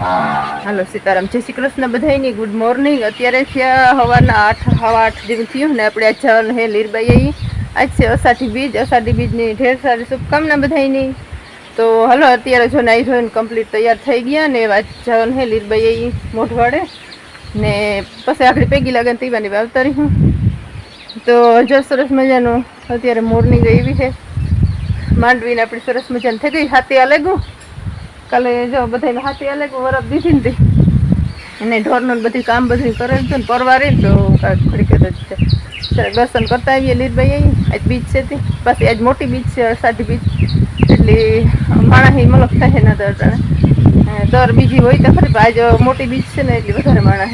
હાલો સીતારામ. જય શ્રી કૃષ્ણ બધાયની. Good morning અત્યારે થયા હવાના આઠ, હવા આઠ દિવસ થયું ને આપણે આજ જવાનું હે લીરબાઈ આજ છે અષાઢી બીજ. અષાઢી બીજની ઢેર સારી શુભકામના બધાયની. તો હલો, અત્યારે જો નાઈ ધોઈને કમ્પ્લીટ તૈયાર થઈ ગયા ને આજ જવાનું હે લીરબાઈ મોઢવાડે. ને પછી આખરી પેગી લાગે ને તીવાની વાવતારી હું. તો જો સરસ મજાનું અત્યારે મોર્નિંગ એવી છે. માંડવીને આપણી સરસ મજાની થઈ ગઈ હાથે આ લાગ્યું. કાલે જો બધાને હાથી અલગ વરફ દીધી ને એને ઢોરનું બધી કામ બધું કરે છે ને પરવારે તો ઘડીક જ છે. દર્શન કરતા આવીએ, લીરભાઈ અહીં આજ બીચ છે તે. પાછી આજ મોટી બીચ છે અષાઢી બીચ. એટલે માણસ મલક થાય ના દર દર બીજી હોય તો ખરી આજ મોટી બીચ છે ને એટલે વધારે માણસ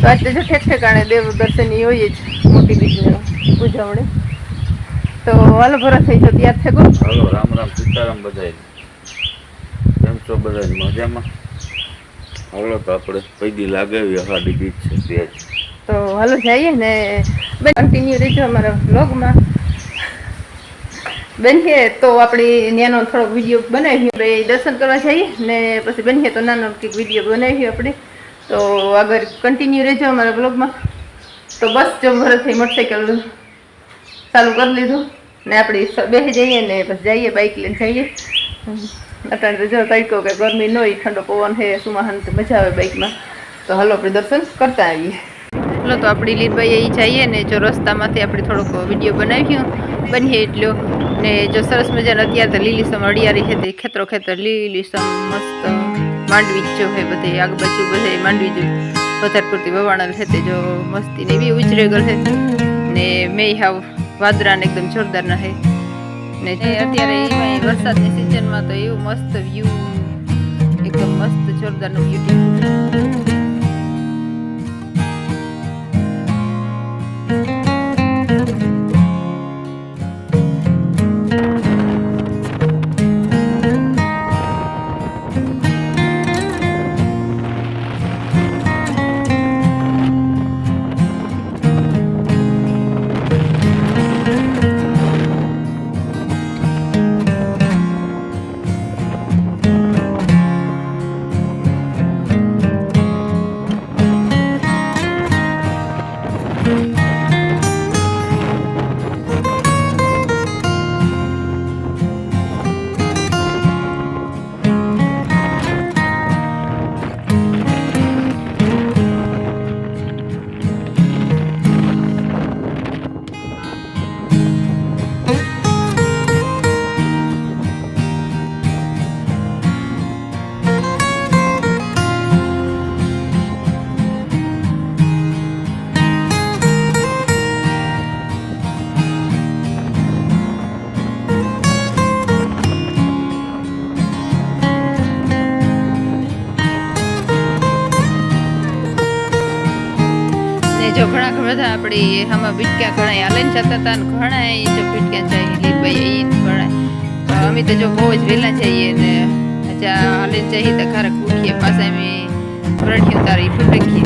તો આજ તો ઠેક ઠેકાણે દેવ દર્શન હોય જ મોટી બીચની ઉજવણી. તો હાલો થઈ જો, તૈયાર થયો રામ રામ, સીતારામ બધાય. છો બધા મજામાં. હાલો તો આપણે પૈદી લાગાવી હાડી બીચ છે ત્યાં તો હાલો જઈએ ને. બેન કન્ટિન્યુ રહેજો અમારા બ્લોગમાં બેન છે તો આપણે ત્યાંનો થોડોક વીડિયો બનાવ્યો. આપણે દર્શન કરવા જઈએ ને પછી બેન છે તો નાનો કંઈક વીડિયો બનાવીએ આપણે. તો આગળ કન્ટિન્યુ રહેજો અમારા વ્લોગમાં તો બસ જો ભરતથી મોટરસાઇકલ ચાલુ કરી લીધું. ને આપણે બેસી જઈએ ને પછી જઈએ બાઇક લઈને જઈએ. અત્યારે તો જો તડકો કે ગરમી ન હોય, ઠંડો પવન છે સુમાહન મજા આવે બાઇકમાં તો હાલો આપણે દર્શન કરતા આવીએ. ચાલો તો આપણી અહીં જઈએ ને જો રસ્તામાંથી આપણે થોડોક વીડિયો બનાવ્યો. બનીએ એટલો. ને જો સરસ મજાનો અત્યારે તો લીલીસમ અડિયારી છે ખેતરો ખેતર લીલીસમ મસ્ત માંડવી જ હે બધે આગ બાજુ બધે માંડવી જો. વધારે પૂરતી વવાણલ છે તે જો મસ્તી ને એવી ઉજરે ગલ છે. ને મેં હાવ વાદરાને એકદમ એકદમ જોરદારના છે ને જે અત્યારે એમાં વરસાદની સિઝનમાં તો એવું મસ્ત વ્યૂ એકદમ મસ્ત જોરદારનું બ્યુટીફુલ જો ઘણા બધા આપણે આમાં બીટક્યા ઘણા હાલે ને જતા હતા ને ઘણા જો બીટક્યા જાય. લીલભાઈ ઘણા અમે તો જો બહુ જ વહેલા જઈએ ને હજા હાલે જઈએ તો ખરેખ ઉઠીએ પાસે અમે રઠી ઉતારી ફૂટકીએ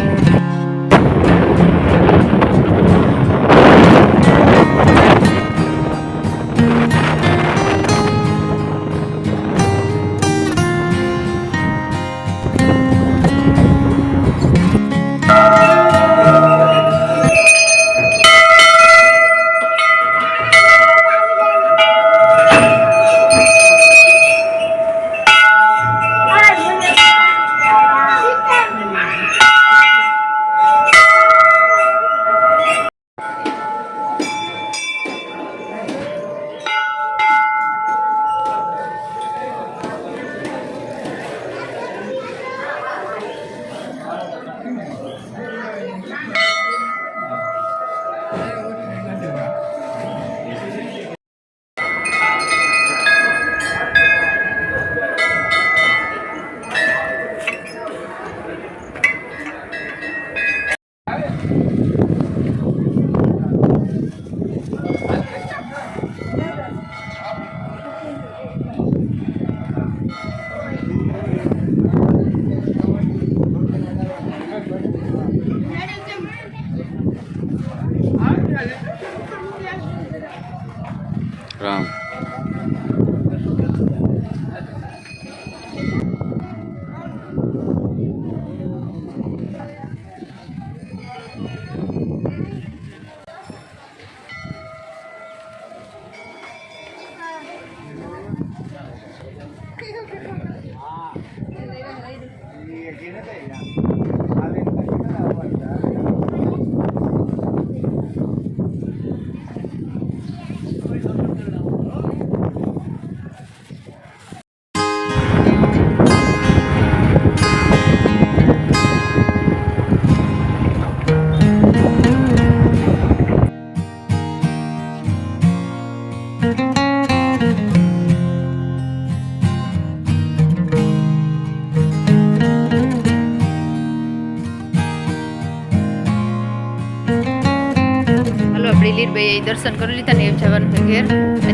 આપણી લીરબાઈ દર્શન કરી લીધા ને એમ જવાનું છે ઘેર.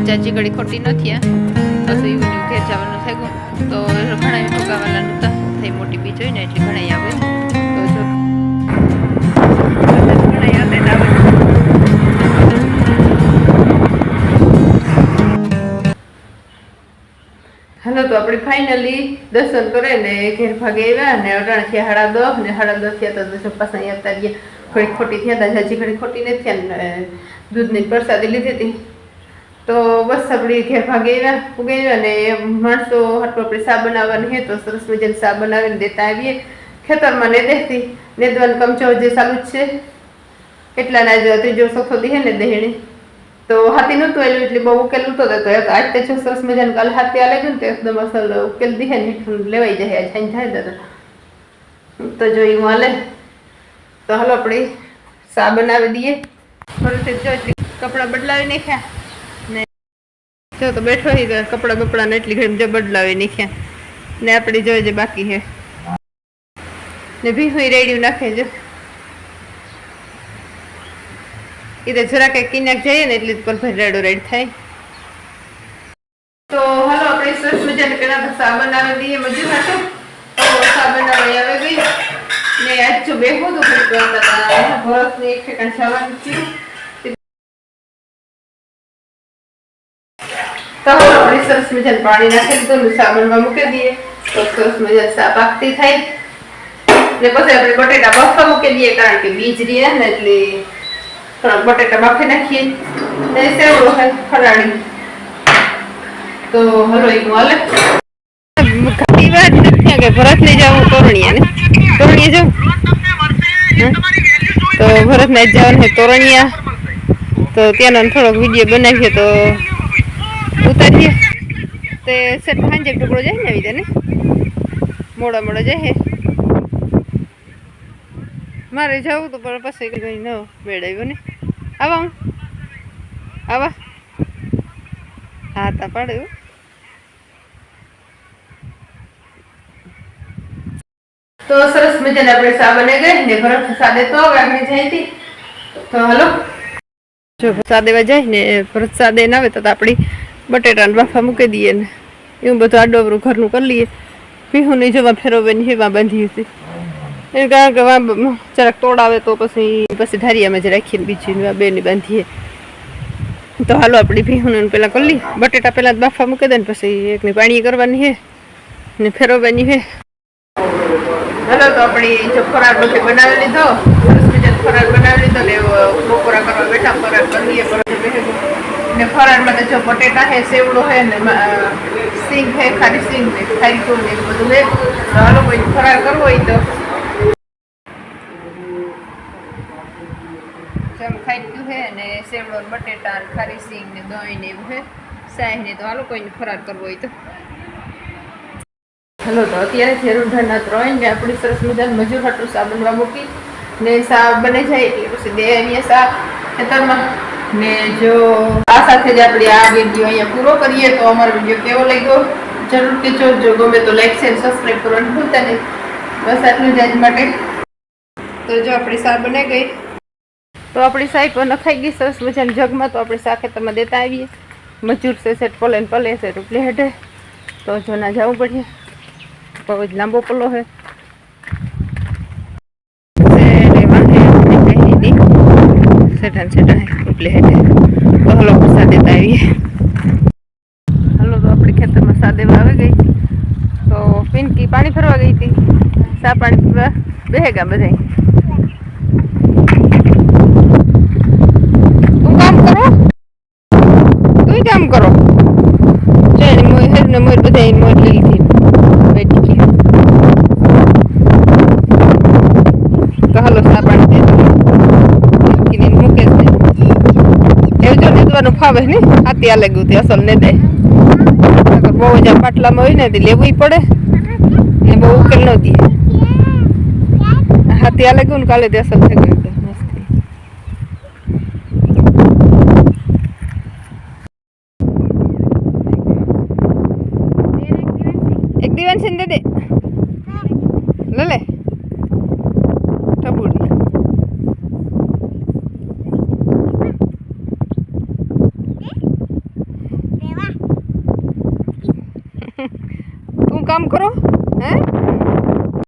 ચાચી ઘડી ખોટી નથી એવું ઘેર જવાનું થઈ ગયું તો ઘણા ભોગાવાલા નહોતા થઈ મોટી બી હોય ને એટલે ઘણા આવે. તો હાલો, તો આપણે ફાઇનલી દર્શન કરે ને ઘેર ભાગે આવ્યા ને અઢાણ થયા સાડા દસ ને સાડા દસ થયા તો દસ પાસે આવતા રહ્યા. ઘડી ખોટી થયા હતા હજી ઘડી ખોટી નથી થયા ને દૂધની પ્રસાદી લીધી હતી. તો બસ સગડી ઘેર ભાગે આવ્યા ઉગે આવ્યા ને માણસો હાટું આપણે સા બનાવવાની હે તો સરસ મજાની સા બનાવીને દેતા આવીએ. ખેતરમાં ને દેતી નેદવાનું કમચો જે ચાલુ જ છે. કેટલાના જો ત્રીજો ચોથો દે ને દેહણી. તો હાથી નહોતું આવેલું એટલે બહુ ઉકેલ નહોતો થતો. એક આજ તે છો સરસ મજાનું કાલ હાથી આલે ગયું ને તો એકદમ અસલ ઉકેલ દે ને લેવાઈ જાય, આજ થાય દાદા તો. જોયું હાલે તો હાલો આપણે સા બનાવી દઈએ. કપડાં બદલાવી નાખ્યા. ને જો તો બેઠો હી કપડાં બપડાને એટલી ઘડી જો બદલાવી નાખ્યા. ને આપણે જોઈએ જે બાકી છે. ને ભીહું રેડ્યું નાખે જો. એ તો જરા કંઈક કિનાક જઈએ ને એટલે પર ભાઈ રેડો રેડ થાય. તો હાલો આપણે સરસ મજાને તો સા બનાવી દઈએ. મજૂર હતો તો સા બનાવી આવી ગઈ. ને આજ જો બેહો તો ભરતને એક ઠેકાણ જવાનું થયું. તો આપણે સરસ પાણી નાખી દીધું ને સા બનવા મૂકી દઈએ. તો સરસ મજાની સાપ પાકતી થાય ને પછી આપણે બટેટા બફા મૂકી દઈએ, કારણ કે બીજ રહ્યા ને એટલે થોડા બટેટા બાફી નાખીએ. ને સેવડો હોય ફરાળી. તો હલો. એક અલગ ઘણી વાત નથી, કે ભરત ને જવું તોરણિયા ને. તોરણિયા જવું તો ભરતનાથ જવાનું છે તોરણિયા. તો ત્યાંનો થોડોક વીડિયો બનાવીએ તો ઉતારીએ. તે સેટ સાંજે ટુકડો જાય ને આવી ને? મોડા મોડા જાય મારે જવું તો પણ પછી કઈ ન મેળવ્યો ને. આવા. આવા. હા, તા પાડ્યું તો સરસ મજાના આપણે બને ગઈ ને ભરત સાદે તો હવે જાય તો. હલો. જો સાદેવા જાય ને ભરત સાદે ના આવે તો આપણી બટેટાને બાફા મૂકી દઈએ ને. એવું બધું આડોવરું ઘરનું કરી લઈએ. પીહું નહીં જોવા ફેરવવાની હેવા બાંધી હતી. એ કારણ કે વાં જરાક તોડાવે તો પછી પછી ધારિયામાં જ રાખીને બીજી બેની બાંધીએ. તો હાલો આપણી ભીહું પેલા કરી લઈએ. બટેટા પેલા બાફા મૂકી દે ને પછી એકની પાણી કરવાની છે ને ફેરવવાની છે હાલો, તો આપણી જો ખોરાક બધે બનાવી લીધો સરસ મજાનો ફરાર બનાવી લીધો ને બપોરા કરવા બેઠા ખોરાક કરીએ ને ફરારમાં તો જો બટેટા હે સેવડો હે ને સિંગ હે ખારી સિંગ ને, ખારી ચૂર ને બધું હે તો હાલો, કોઈ ખોરાક કરવો હોય તો. જેમ ખાઈ હે ને સેવડો બટેટા ખારી સિંગ ને દહીં ને એવું હે સાહેબ ને તો હાલો, કોઈને ખોરાક કરવો હોય તો. હલો, તો અત્યારે ખેરુંઢાના ત્રણ ને આપણી સરસ મજાનું મજૂર હાટું સા મૂકી ને સા બને જાય એટલે પછી બે અહીંયા સા ખેતરમાં. ને જો આ સાથે જ આપણે આ વીડિયો અહીંયા પૂરો કરીએ તો અમારો વીડિયો કેવો લાગ્યો? જરૂર કે જો જો ગમે તો લાઈક શેર સબસ્ક્રાઈબ કરવાનું ભૂલતા નહીં. બસ આટલું જ આજ માટે. તો જો આપણી સા બને ગઈ. તો આપણી સાઈ પણ નખાઈ ગઈ સરસ મજાની જગમાં, તો આપણે સા ખેતરમાં દેતા આવીએ. મજૂર છે સેટ પલે પલે છે, રૂપલે હેઠે. તો જો ના જવું પડે. બહુ જ લાંબો પલ્લો છે સેઠા સેઠા ઉપલે હેઠે તો હલો પ્રસાદ દેતા આવીએ હલો તો આપણે ખેતરમાં સાદેવા આવી ગઈ તો પિંકી પાણી ભરવા ગઈ હતી સા પાણી પીવા બેહેગા બધા તું કામ કરો તું કામ કરો જઈને મોર હેર ને મોર બધા મોર લઈ લીધી બેઠી ગઈ તો હાલો સા પાણી દે મૂકીને મૂકે છે જો ફાવે ને? હાથી આલે ગયું અસલ ને દે. બહુ જ પાટલામાં હોય ને લેવું પડે. ને બહુ ઉકેલ ન દે. હાથી આલે ગયું ને, કાલે તે અસલ થઈ ગયું એક દિવસ છે ને દે દે.